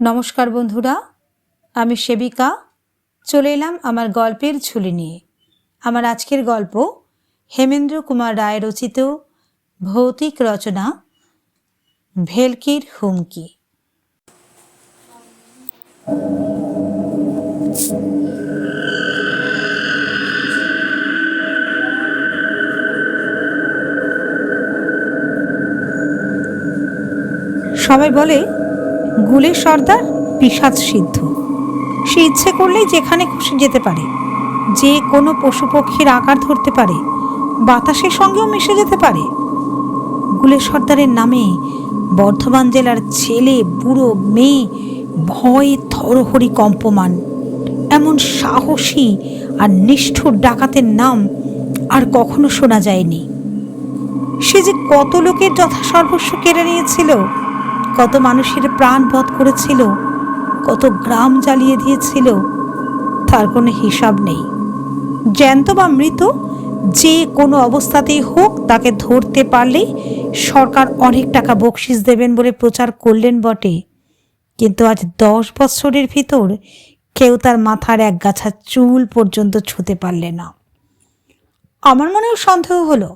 নমস্কার বন্ধুরা, আমি সেবিকা। চলে এলাম আমার গল্পের ঝুলি নিয়ে। আমার আজকের গল্প হেমেন্দ্র কুমার রায় রচিত ভৌতিক রচনা ভেলকির হুমকি। সবাই বলে গুলের সর্দার পিসাদ সিদ্ধ। সে ইচ্ছে করলেই যেখানে খুশি যেতে পারে। যে কোনো পশু পক্ষীর আকার ধরতে পারে। বাতাসের সঙ্গেও মিশে যেতে পারে। গুলের সর্দারের নামে বর্ধমান জেলার ছেলে, বুড়ো, মেয়ে ভয়ে থরহরি কম্পমান। এমন সাহসী আর নিষ্ঠুর ডাকাতের নাম আর কখনো শোনা যায়নি। সে যে কত লোকের যথাসর্বস্ব কেড়ে নিয়েছিল কত মানুষের প্রাণ বধ করেছিল, কত গ্রাম জ্বালিয়ে দিয়েছিল, তার কোনো হিসাব নেই। জ্যান্ত বা মৃত, যে কোনো অবস্থাতেই হোক তাকে ধরতে পারলেই সরকার অনেক টাকা বকশিস দেবেন বলে প্রচার করলেন বটে। কিন্তু আজ দশ বছরের ভিতর কেউ তার মাথার এক গাছা চুল পর্যন্ত ছুঁতে পারলে না। আমার মনেও সন্দেহ হলো,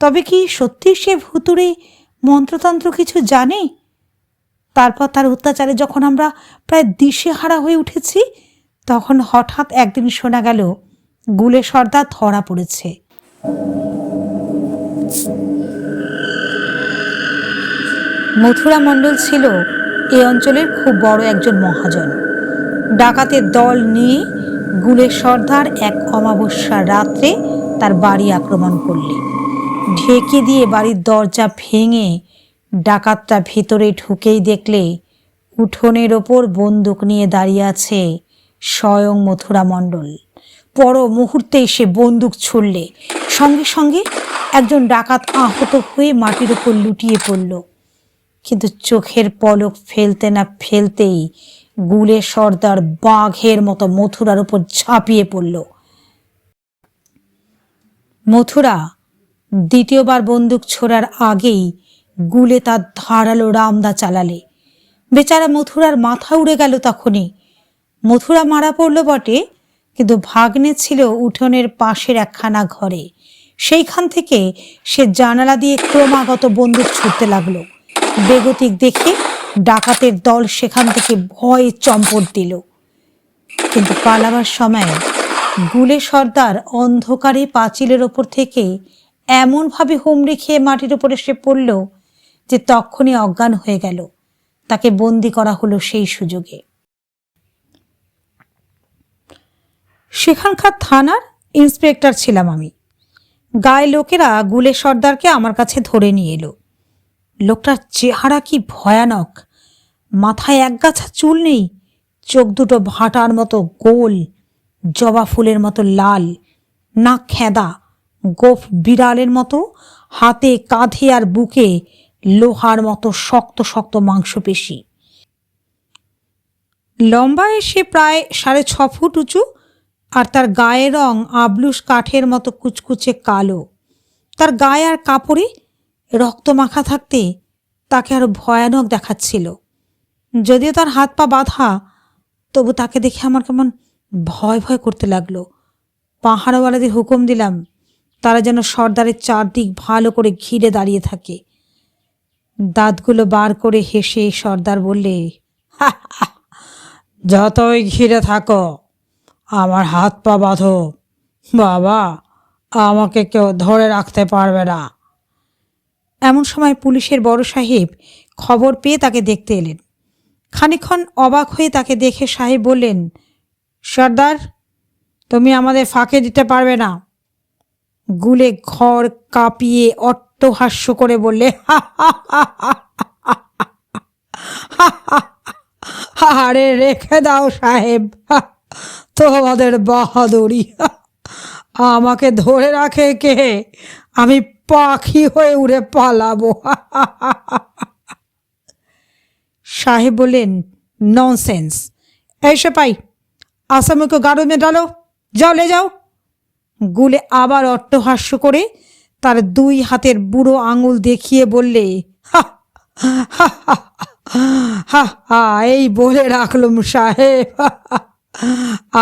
তবে কি সত্যি সে ভুতুরে মন্ত্রতন্ত্র কিছু জানে? তারপর তার অত্যাচারে যখন আমরা প্রায় দিশেহারা হয়ে উঠেছি, তখন হঠাৎ একদিন শোনা গেল, গুলে সর্দার ধরা পড়েছে। মথুরা মণ্ডল ছিল এই অঞ্চলের খুব বড় একজন মহাজন। ডাকাতের দল নিয়ে গুলে সর্দার এক অমাবস্যার রাত্রে তার বাড়ি আক্রমণ করলে। ঢেকে দিয়ে বাড়ির দরজা ভেঙে ডাকাতটা ভেতরে ঢুকেই দেখলে উঠোনের ওপর বন্দুক নিয়ে দাঁড়িয়ে আছে স্বয়ং মথুরা মণ্ডল। পর মুহূর্তেই সে বন্দুক ছুড়লে। সঙ্গে সঙ্গে একজন ডাকাত আহত হয়ে মাটির ওপর লুটিয়ে পড়ল। কিন্তু চোখের পলক ফেলতে না ফেলতেই গুলে সর্দার বাঘের মতো মথুরার উপর ঝাঁপিয়ে পড়ল। মথুরা দ্বিতীয়বার বন্দুক ছোড়ার আগেই গুলে তার ধারালো রামদা চালালে। বেচারা মথুরার মাথা উড়ে গেল তখনই। মথুরা মারা পড়ল বটে, কিন্তু ভাগ্নে ছিল উঠোনের পাশের একখানা ঘরে। সেইখান থেকে সে জানালা দিয়ে ক্রমাগত বন্দুক ছুটতে লাগল। বেগতিক দেখে ডাকাতের দল সেখান থেকে ভয়ে চম্পট দিল। কিন্তু পালাবার সময় গুলে সর্দার অন্ধকারে পাঁচিলের ওপর থেকে এমনভাবে হুমড়ি খেয়ে মাটির উপর সে পড়ল যে তখনই অজ্ঞান হয়ে গেল। তাকে বন্দি করা হলো সেই সুযোগে। সেখানকার থানার ইন্সপেক্টর ছিলাম আমি। গায়ে লোকেরা গুলে সর্দারকে আমার কাছে ধরে নিয়ে এলো। লোকটার চেহারা কি ভয়ানক। মাথায় একগাছা চুল নেই, চোখ দুটো ভাটার মতো গোল, জবা ফুলের মতো লাল, নাক খেদা, গোফ বিড়ালের মতো, হাতে, কাঁধে আর বুকে লোহার মতো শক্ত শক্ত মাংসপেশি। লম্বা এসে প্রায় সাড়ে ছ ফুট উঁচু, আর তার গায়ের রং আবলুস কাঠের মতো কুচকুচে কালো। তার গায়ে আর কাপড়ে রক্ত মাখা থাকতে তাকে আরও ভয়ানক দেখাচ্ছিল। যদিও তার হাত পা বাঁধা, তবু তাকে দেখে আমার কেমন ভয় ভয় করতে লাগল। পাহাড়ওয়ালাদের হুকুম দিলাম, তারা যেন সর্দারের চারদিক ভালো করে ঘিরে দাঁড়িয়ে থাকে। দাঁতগুলো বার করে হেসে সর্দার বললে যতই ঘিরে থাকো, আমার হাত পা বাঁধো। বাবা, আমাকে কেউ ধরে রাখতে পারবে না। এমন সময় পুলিশের বড় সাহেব খবর পেয়ে তাকে দেখতে এলেন। খানিক্ষণ অবাক হয়ে তাকে দেখে সাহেব বললেন, সর্দার, তুমি আমাদের ফাঁকে দিতে পারবে না। গুলে ঘর কাঁপিয়ে অট্টহাস্য করে বললে আরে রেখে দাও সাহেব তোমাদের বাহাদুরি আমাকে ধরে রাখে কে? আমি পাখি হয়ে উড়ে পালাবো সাহেব বললেন ননসেন্স এই পাই, আসামিকে গাড়ো মে ডালো যাও লে যাও। গুলে আবার অট্টহাস্য করে তার দুই হাতের বুড়ো আঙুল দেখিয়ে বললে হা হা এই বলে রাখলুম সাহেব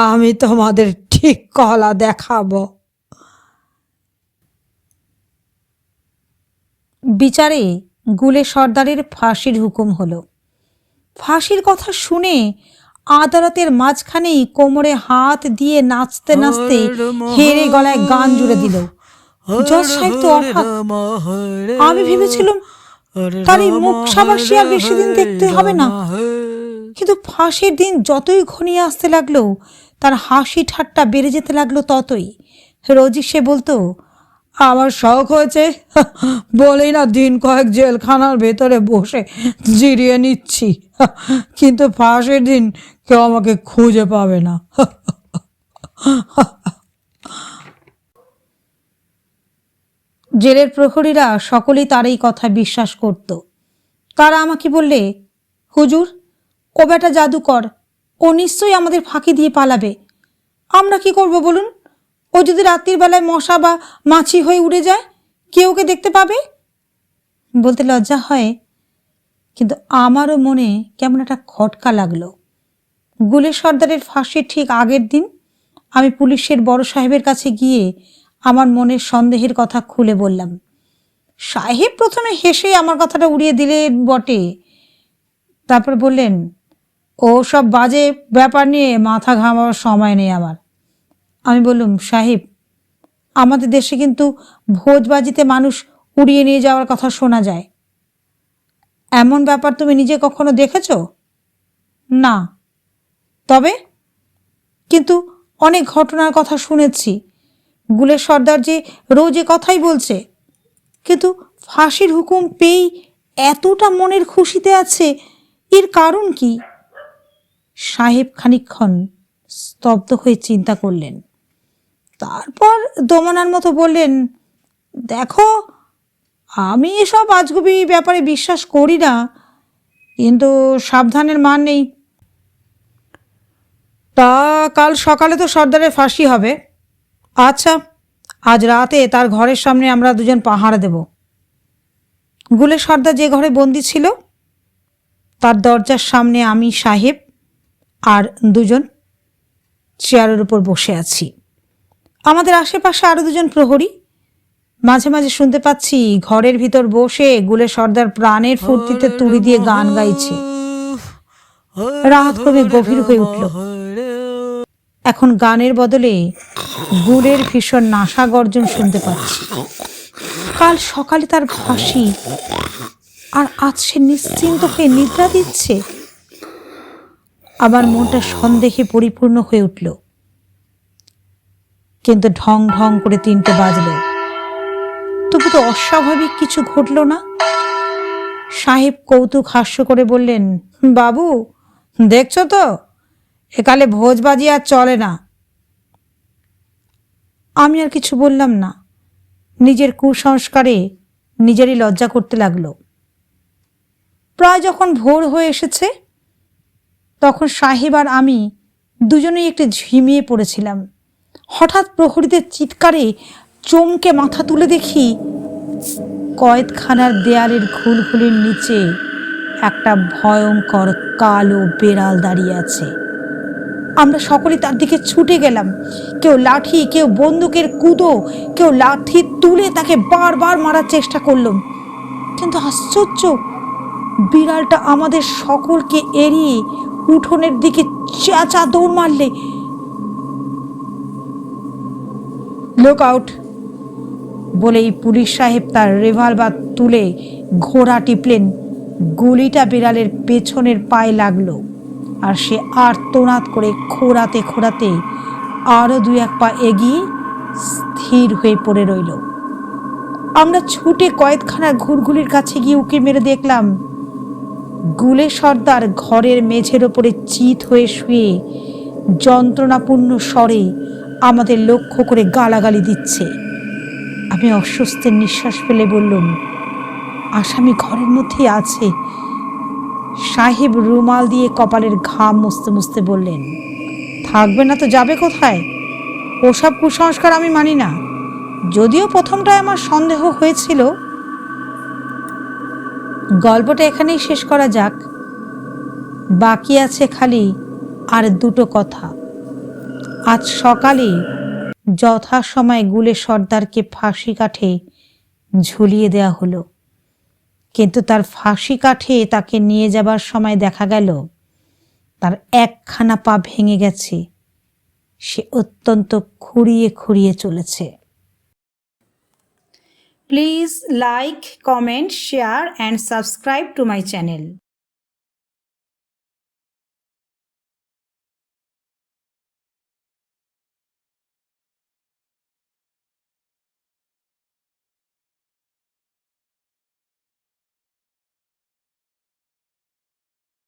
আমি তোমাদের ঠিক কলা দেখাবো। বিচারে গুলে সর্দারের ফাঁসির হুকুম হলো। ফাঁসির কথা শুনে আদালতের মাঝখানেই কোমরে হাত দিয়ে নাচতে নাচতে হেরে গলায় গান জুড়ে দিল। জজ সাহেব তো অবাক আমি ভেবেছিলাম তার এই মুখ সাবাসী আর বেশি দিন দেখতে হবে না। কিন্তু ফাঁসির দিন যতই ঘনিয়ে আসতে লাগল তার হাসি ঠাট্টা বেড়ে যেতে লাগল ততই। রোজই সে বলতো আমার শখ হয়েছে বলেই না দিন কয়েক জেলখানার ভেতরে বসে জিরিয়ে নিচ্ছি। কিন্তু ফাঁসির দিন কেউ আমাকে খুঁজে পাবে না। জেলের প্রহরীরা সকলেই তার এই কথা বিশ্বাস করত। তারা আমাকে বললে, হুজুর, ও বেটা জাদুকর, ও নিশ্চয়ই আমাদের ফাঁকি দিয়ে পালাবে। আমরা কি করব বলুন? ও যদি রাত্রির বেলায় মশা বা মাছি হয়ে উড়ে যায় কেউ ওকে দেখতে পাবে? বলতে লজ্জা হয়, কিন্তু আমারও মনে কেমন একটা খটকা লাগল। গুলে সর্দারের ফাঁসির ঠিক আগের দিন আমি পুলিশের বড় সাহেবের কাছে গিয়ে আমার মনের সন্দেহের কথা খুলে বললাম। সাহেব প্রথমে হেসে আমার কথাটা উড়িয়ে দিলে বটে। তারপর বললেন, ও সব বাজে ব্যাপার নিয়ে মাথা ঘামাবার সময় নেই আমার। আমি বললুম, সাহেব, আমাদের দেশে কিন্তু ভোজবাজিতে মানুষ উড়িয়ে নিয়ে যাওয়ার কথা শোনা যায়। এমন ব্যাপার তুমি নিজে কখনো দেখেছ? না। তবে? কিন্তু অনেক ঘটনার কথা শুনেছি। গুলের সর্দার যে রোজ এ কথাই বলছে। কিন্তু ফাঁসির হুকুম পেয়েই এতটা মনের খুশিতে আছে, এর কারণ কি? সাহেব খানিকক্ষণ স্তব্ধ হয়ে চিন্তা করলেন। তারপর দমনার মতো বললেন, দেখো, আমি এসব আজগুবি ব্যাপারে বিশ্বাস করি না, কিন্তু সাবধানের মান নেই। তা কাল সকালে তো সর্দারের ফাঁসি হবে। আচ্ছা আজ রাতে তার ঘরের সামনে আমরা দুজন পাহারা দেব। গুলে সর্দার যে ঘরে বন্দি ছিল, তার দরজার সামনে আমি, সাহেব আর দুজন চেয়ারের উপর বসে আছি। আমাদের আশেপাশে আরও দুজন প্রহরী। মাঝে মাঝে শুনতে পাচ্ছি ঘরের ভিতর বসে গুলে সর্দার প্রাণের ফুর্তিতে তুড়ি দিয়ে গান গাইছে। রাত ক্রমে গভীর হয়ে উঠল। এখন গানের বদলে গুলের ভীষণ নাশা গর্জন শুনতে পাচ্ছি। কাল সকালে তার ফাঁসি আর আজ সে নিশ্চিন্ত হয়ে নিদ্রা দিচ্ছে। আমার মনটা সন্দেহে পরিপূর্ণ হয়ে উঠল। কিন্তু ঢং ঢং করে তিনটে বাজল। তবু তো অস্বাভাবিক কিছু ঘটল না। সাহেব কৌতুক হাস্য করে বললেন, বাবু, দেখছ তো? একালে ভোজবাজি আর চলে না। আমি আর কিছু বললাম না। নিজের কুসংস্কারে নিজেরই লজ্জা করতে লাগল। প্রায় যখন ভোর হয়ে এসেছে, তখন সাহেব আর আমি দুজনেই একটু ঝিমিয়ে পড়েছিলাম। হঠাৎ প্রহরীদের চিৎকারে চমকে মাথা তুলে দেখি কয়েদখানার দেয়ালের ঘুলঘুলির নিচে একটা ভয়ঙ্কর কালো বেড়াল দাঁড়িয়ে আছে। আমরা সকলে তার দিকে ছুটে গেলাম। কেউ লাঠি, কেউ বন্দুকের কুদো, কেউ লাঠি তুলে তাকে বারবার মারার চেষ্টা করলাম। কিন্তু আশ্চর্য, বিড়ালটা আমাদের সকলকে এড়িয়ে উঠোনের দিকে চেঁচা দৌড় মারলে। লুক আউট বলেই পুলিশ সাহেব তার রিভলভার তুলে ঘোড়া টিপলেন। গুলিটা বিড়ালের পেছনের পায়ে লাগল। আর সে আর তোনাত করে খোঁড়াতে খোঁড়াতে আরও দু এক পা এগিয়ে স্থির হয়ে পড়ে রইল। আমরা ছুটে কয়েকখানা ঘুরগুলির কাছে গিয়ে উকি মেরে দেখলাম, গুলে সর্দার ঘরের মেঝের ওপরে চিত হয়ে শুয়ে যন্ত্রণাপূর্ণ স্বরে আমাদের লক্ষ্য করে গালাগালি দিচ্ছে। আমি অস্বস্তির নিঃশ্বাস ফেলে বললুম, আসামি ঘরের মধ্যেই আছে সাহেব রুমাল দিয়ে কপালের ঘাম মুছতে মুছতে বললেন, থাকবে না তো যাবে কোথায়? ওসব কুসংস্কার আমি মানি না। যদিও প্রথমটায় আমার সন্দেহ হয়েছিল। গল্পটা এখানেই শেষ করা যাক। বাকি আছে খালি আর দুটো কথা। আজ সকালে যথাসময়ে গুলে সর্দারকে ফাঁসি কাঠে ঝুলিয়ে দেওয়া হলো। কিন্তু তার ফাঁসি কাঠে তাকে নিয়ে যাবার সময় দেখা গেল, তার একখানা পা ভেঙে গেছে। সে অত্যন্ত খুঁড়িয়ে খুঁড়িয়ে চলেছে। Please like, comment, share, and subscribe to my channel.